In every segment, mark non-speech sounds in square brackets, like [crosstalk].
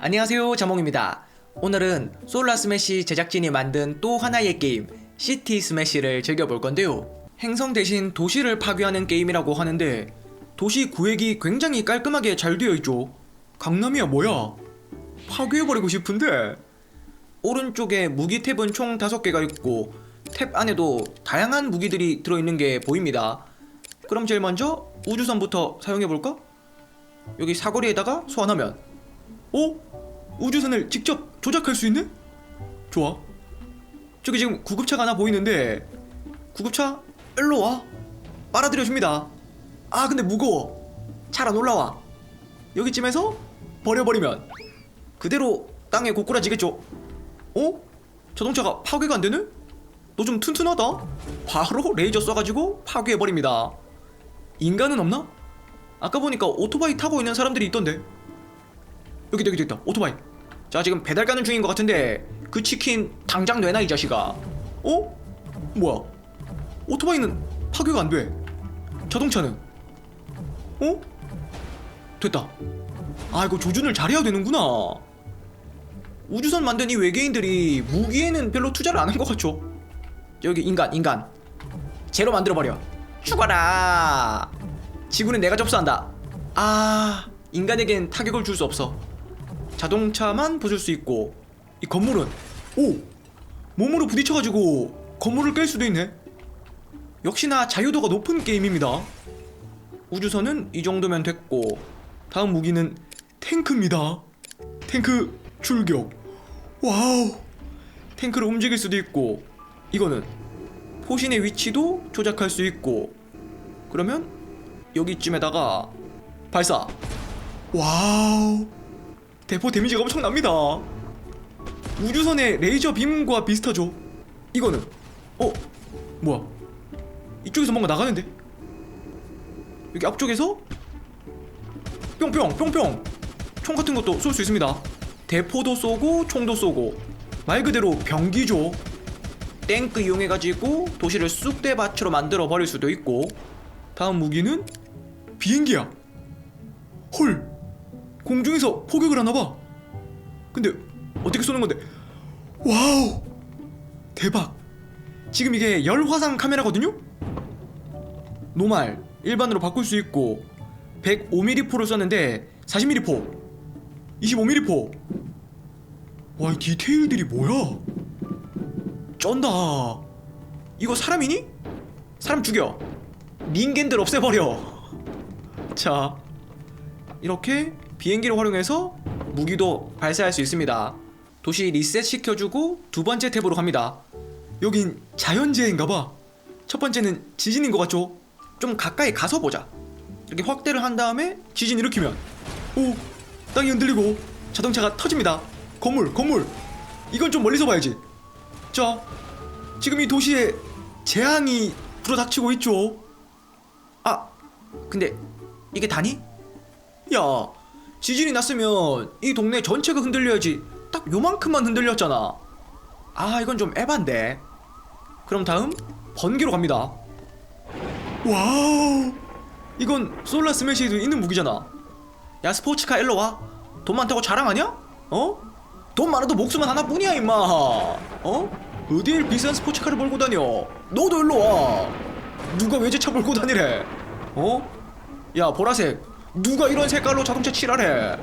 안녕하세요 자몽입니다. 오늘은 솔라 스매시 제작진이 만든 또 하나의 게임 시티 스매시를 즐겨볼 건데요. 행성 대신 도시를 파괴하는 게임이라고 하는데 도시 구획이 굉장히 깔끔하게 잘 되어 있죠. 강남이야 뭐야? 파괴해버리고 싶은데. 오른쪽에 무기 탭은 총 5개가 있고 탭 안에도 다양한 무기들이 들어있는 게 보입니다. 그럼 제일 먼저 우주선부터 사용해볼까? 여기 사거리에다가 소환하면. 어? 우주선을 직접 조작할 수 있네? 좋아. 저기 지금 구급차가 하나 보이는데 구급차 일로 와. 빨아들여 줍니다. 아 근데 무거워. 잘안 올라와. 여기쯤에서 버려버리면 그대로 땅에 고꾸라지겠죠. 어? 자동차가 파괴가 안 되네? 너 좀 튼튼하다. 바로 레이저 쏴가지고 파괴해버립니다. 인간은 없나? 아까 보니까 오토바이 타고 있는 사람들이 있던데. 여기 여기 있다 오토바이 자 지금 배달 가는 중인 것 같은데 그 치킨 당장 내놔 이 자식아. 어? 뭐야? 오토바이는 파괴가 안돼. 자동차는? 어? 됐다. 아 이거 조준을 잘해야 되는구나. 우주선 만든 이 외계인들이 무기에는 별로 투자를 안 한 것 같죠? 여기 인간 인간. 제로 만들어버려. 죽어라! 지구는 내가 접수한다. 아 인간에겐 타격을 줄 수 없어 자동차만 부술 수 있고 이 건물은 오! 몸으로 부딪혀가지고 건물을 깰 수도 있네. 역시나 자유도가 높은 게임입니다. 우주선은 이 정도면 됐고 다음 무기는 탱크입니다. 탱크 출격. 와우! 탱크를 움직일 수도 있고 이거는 포신의 위치도 조작할 수 있고 그러면 여기쯤에다가 발사. 와우 대포 데미지가 엄청납니다. 우주선의 레이저 빔과 비슷하죠? 이거는. 어? 뭐야? 이쪽에서 뭔가 나가는데? 여기 앞쪽에서? 뿅뿅 뿅뿅. 총 같은 것도 쏠 수 있습니다. 대포도 쏘고 총도 쏘고. 말 그대로 병기죠. 탱크 이용해가지고 도시를 쑥대밭으로 만들어 버릴 수도 있고. 다음 무기는 비행기야. 헐 공중에서 포격을 하나봐. 근데 어떻게 쏘는 건데? 와우! 대박. 지금 이게 열화상 카메라거든요? 노말 일반으로 바꿀 수 있고 105mm 포를 썼는데 40mm 포 25mm 포 와 이 디테일들이 뭐야? 쩐다. 이거 사람이니? 사람 죽여. 닌겐들 없애버려. [laughs] 자 이렇게 비행기를 활용해서 무기도 발사할 수 있습니다. 도시 리셋 시켜주고 두 번째 탭으로 갑니다. 여긴 자연재해인가봐. 첫 번째는 지진인 것 같죠? 좀 가까이 가서 보자. 이렇게 확대를 한 다음에 지진 일으키면 오 땅이 흔들리고 자동차가 터집니다. 건물 건물 이건 좀 멀리서 봐야지. 자 지금 이 도시에 재앙이 불어닥치고 있죠. 아 근데 이게 다니? 야 지진이 났으면 이 동네 전체가 흔들려야지. 딱 요만큼만 흔들렸잖아. 아 이건 좀 에반데. 그럼 다음 번개로 갑니다. 와우. 이건 솔라 스매시에도 있는 무기잖아. 야 스포츠카 일로 와 돈 많다고 자랑하냐? 어? 돈 많아도 목숨은 하나뿐이야 임마. 어? 어딜 비싼 스포츠카를 몰고 다녀? 너도 일로 와. 누가 외제차 몰고 다니래? 어? 야 보라색 누가 이런 색깔로 자동차 칠하래?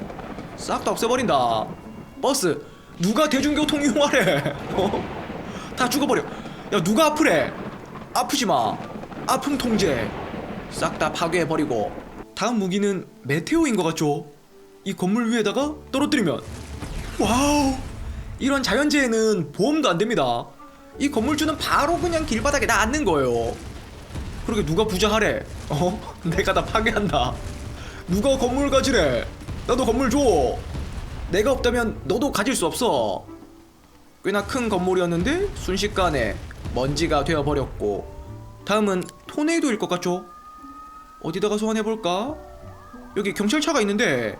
싹 다 없애버린다. 버스 누가 대중교통 이용하래? [laughs] 어? 다 죽어버려. 야 누가 아프래? 아프지 마. 아픔 통제. 싹 다 파괴해버리고. 다음 무기는 메테오인 것 같죠? 이 건물 위에다가 떨어뜨리면. 와우! 이런 자연재해는 보험도 안 됩니다. 이 건물주는 바로 그냥 길바닥에 놔앉는 거예요. 그러게 누가 부자하래? 어? [laughs] 내가 다 파괴한다 누가 건물 가지래? 나도 건물 줘. 내가 없다면 너도 가질 수 없어. 꽤나 큰 건물이었는데 순식간에 먼지가 되어 버렸고 다음은 토네이도일 것 같죠? 어디다가 소환해 볼까? 여기 경찰차가 있는데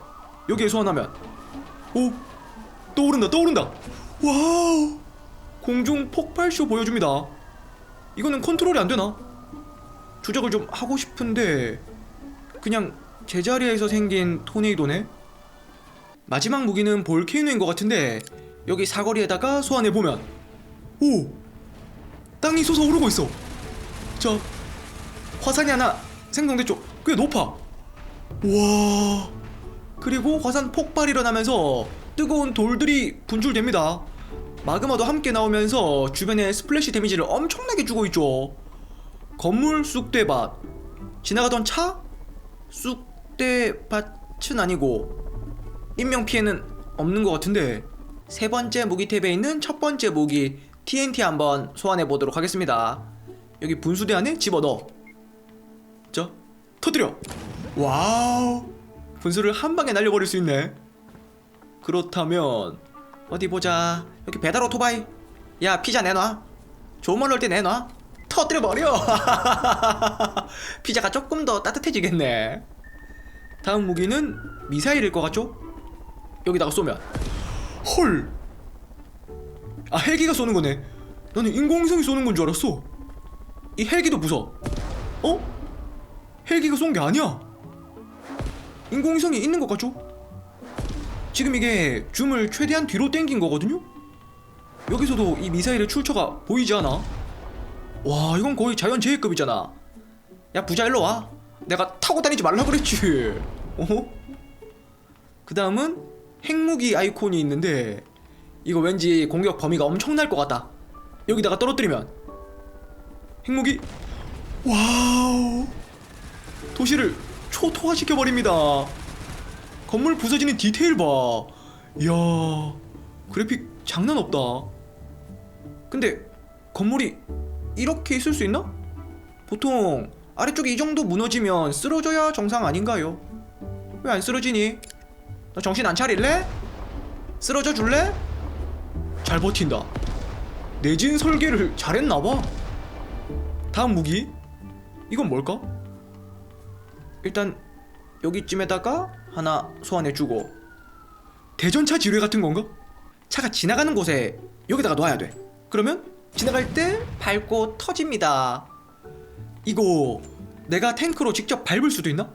여기에 소환하면 오 떠오른다 떠오른다 와우 공중 폭발쇼 보여줍니다. 이거는 컨트롤이 안 되나? 조작을 좀 하고 싶은데 그냥 제자리에서 생긴 토네이도네? 마지막 무기는 볼케이노인 것 같은데 여기 사거리에다가 소환해 보면 오 땅이 솟아오르고 있어. 자 화산이 하나 생성됐죠. 꽤 높아. 와 그리고 화산 폭발이 일어나면서 뜨거운 돌들이 분출됩니다. 마그마도 함께 나오면서 주변에 스플래시 데미지를 엄청나게 주고 있죠. 건물 쑥대밭 지나가던 차 쑥 대밭은 아니고 인명 피해는 없는 것 같은데 세 번째 무기 탭에 있는 첫 번째 무기 TNT 한번 소환해 보도록 하겠습니다. 여기 분수대 안에 집어 넣어. 자, 터뜨려. 와우. 분수를 한 방에 날려버릴 수 있네. 그렇다면 어디 보자. 여기 배달 오토바이. 야 피자 내놔. 좋은 말 넣을 때 내놔. 터뜨려 버려. [laughs] 피자가 조금 더 따뜻해지겠네. 다음 무기는 미사일일 것 같죠? 여기다가 쏘면 헐. 아 헬기가 쏘는 거네. 나는 인공위성이 쏘는 건 줄 알았어. 이 헬기도 부숴. 어? 헬기가 쏜 게 아니야. 인공위성이 있는 것 같죠? 지금 이게 줌을 최대한 뒤로 당긴 거거든요? 여기서도 이 미사일의 출처가 보이지 않아? 와 이건 거의 자연재해급이잖아 야 부자 일로 와 내가 타고 다니지 말라 그랬지 어? 그 다음은 핵무기 아이콘이 있는데 이거 왠지 공격 범위가 엄청날 것 같다 여기다가 떨어뜨리면 핵무기 와우 도시를 초토화시켜버립니다 건물 부서지는 디테일 봐. 이야, 그래픽 장난 없다. 근데 건물이 이렇게 있을 수 있나? 보통 아래쪽이 이 정도 무너지면 쓰러져야 정상 아닌가요? 왜 안 쓰러지니? 너 정신 안 차릴래? 쓰러져 줄래? 잘 버틴다. 내진 설계를 잘했나봐. 다음 무기? 이건 뭘까? 일단 여기쯤에다가 하나 소환해주고 대전차 지뢰 같은 건가? 차가 지나가는 곳에 여기다가 놔야 돼 그러면 지나갈 때 밟고 터집니다 이거 내가 탱크로 직접 밟을 수도 있나?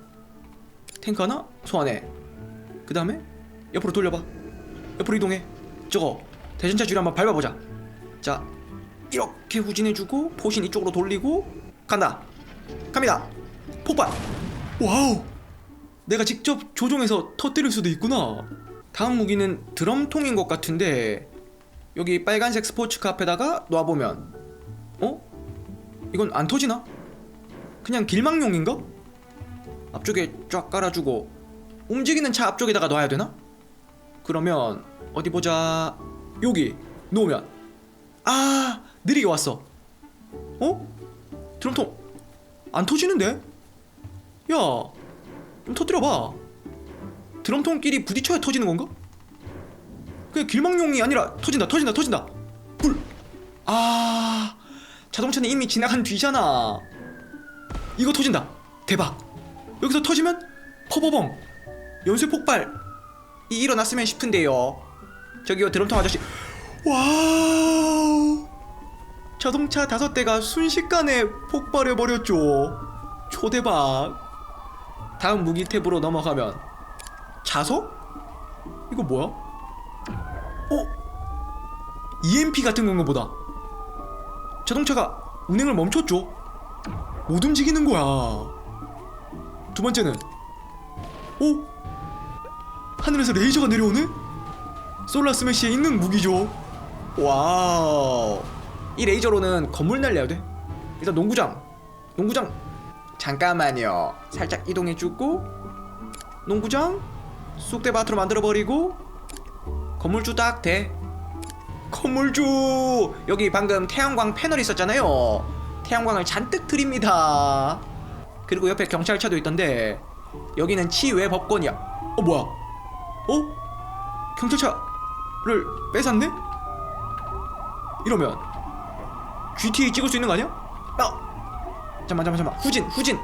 탱크 하나 소환해 그 다음에 옆으로 돌려봐. 옆으로 이동해. 저거 대전차 지뢰 한번 밟아보자. 자 이렇게 후진해주고 포신 이쪽으로 돌리고 간다. 갑니다. 폭발. 와우. 내가 직접 조종해서 터뜨릴 수도 있구나. 다음 무기는 드럼통인 것 같은데 여기 빨간색 스포츠카 앞에다가 놔보면. 어? 이건 안 터지나? 그냥 길망용인가? 앞쪽에 쫙 깔아주고 움직이는 차 앞쪽에다가 놔야 되나? 그러면 어디 보자 여기 놓으면 아 느리게 왔어 어? 드럼통 안 터지는데? 야좀 터뜨려봐. 드럼통끼리 부딪혀야 터지는 건가? 그냥 길망용이 아니라 터진다, 터진다, 터진다. 불. 아, 자동차는 이미 지나간 뒤잖아. 이거 터진다. 대박. 여기서 터지면 퍼버벙 연쇄 폭발 이 일어났으면 싶은데요. 저기요 드럼통 아저씨. 와우. 자동차 다섯 대가 순식간에 폭발해 버렸죠. 초대박. 다음 무기 탭으로 넘어가면 자석? 이거 뭐야? 어? EMP 같은 건가 보다. 자동차가 운행을 멈췄죠. 못 움직이는 거야. 두 번째는 어? 하늘에서 레이저가 내려오네? 솔라 스매시에 있는 무기죠. 와우. 이 레이저로는 건물 날려야 돼. 일단 농구장. 농구장 잠깐만요. 살짝 이동해주고 농구장 쑥대밭으로 만들어버리고 건물주 딱 돼. 건물주 여기 방금 태양광 패널 있었잖아요. 태양광을 잔뜩 드립니다. 그리고 옆에 경찰차도 있던데 여기는 치외 법권이야. 어 뭐야? 어? 경찰차를 뺏었네? 이러면 GTA 찍을 수 있는 거 아니야? 아! 잠만 잠만 잠만 후진 후진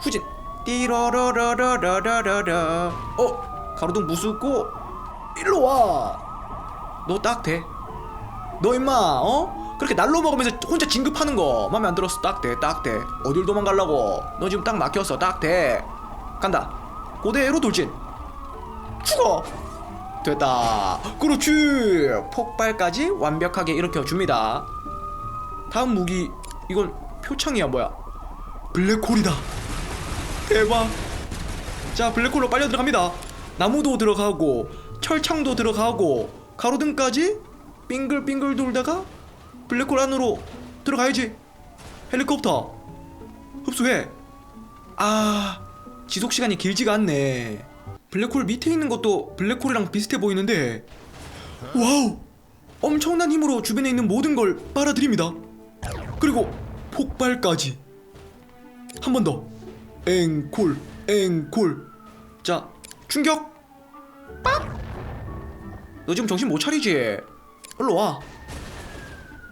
후진 띠로로로로로로로 어 가로등 무수고 일로 와너 딱 돼 너 임마 어 그렇게 날로 먹으면서 혼자 진급하는 거 맘에 안 들었어? 딱돼딱돼. 어딜 도망갈라고? 너 지금 딱 막혔어. 딱돼. 간다. 고대로 돌진. 죽어! 됐다. 그렇지. 폭발까지 완벽하게 일으켜줍니다. 다음 무기. 이건 표창이야 뭐야? 블랙홀이다. 대박. 자 블랙홀로 빨려 들어갑니다. 나무도 들어가고 철창도 들어가고 가로등까지 빙글빙글 돌다가 블랙홀 안으로 들어가야지. 헬리콥터. 흡수해. 아 지속 시간이 길지가 않네. 블랙홀 밑에 있는 것도 블랙홀이랑 비슷해 보이는데. 와우! 엄청난 힘으로 주변에 있는 모든 걸 빨아들입니다. 그리고 폭발까지. 한 번 더. 앵콜 앵콜. 자 충격! 너 지금 정신 못 차리지? 일로 와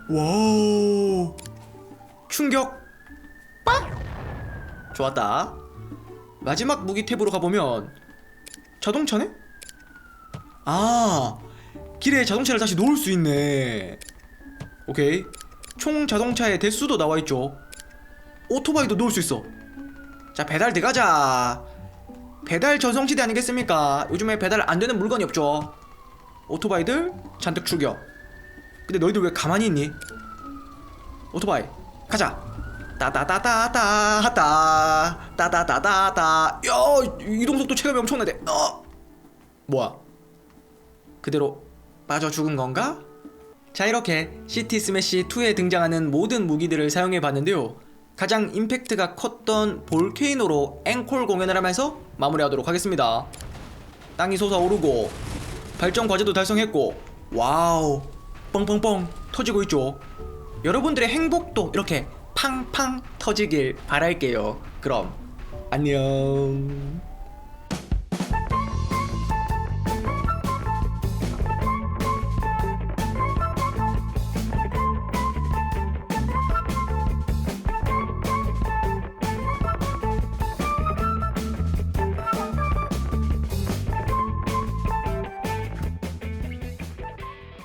와우. 충격. 빡! 좋았다. 마지막 무기 탭으로 가보면 자동차네? 아 길에 자동차를 다시 놓을 수 있네. 오케이. 총 자동차의 대수도 나와있죠. 오토바이도 놓을 수 있어. 자 배달 들어가자. 배달 전성시대 아니겠습니까? 요즘에 배달 안 되는 물건이 없죠. 오토바이들 잔뜩 출격 근데 너희들 왜 가만히 있니? 오토바이 가자. 따다다다다다 따다다다다 야 이동속도 체감이 엄청나대. 어? 뭐야? 그대로 빠져 죽은 건가? 자 이렇게 시티 스매시 2에 등장하는 모든 무기들을 사용해 봤는데요. 가장 임팩트가 컸던 볼케이노로 앵콜 공연을 하면서 마무리하도록 하겠습니다. 땅이 솟아오르고 발전 과제도 달성했고 와우 뻥뻥뻥 터지고 있죠. 여러분들의 행복도 이렇게 팡팡 터지길 바랄게요. 그럼 안녕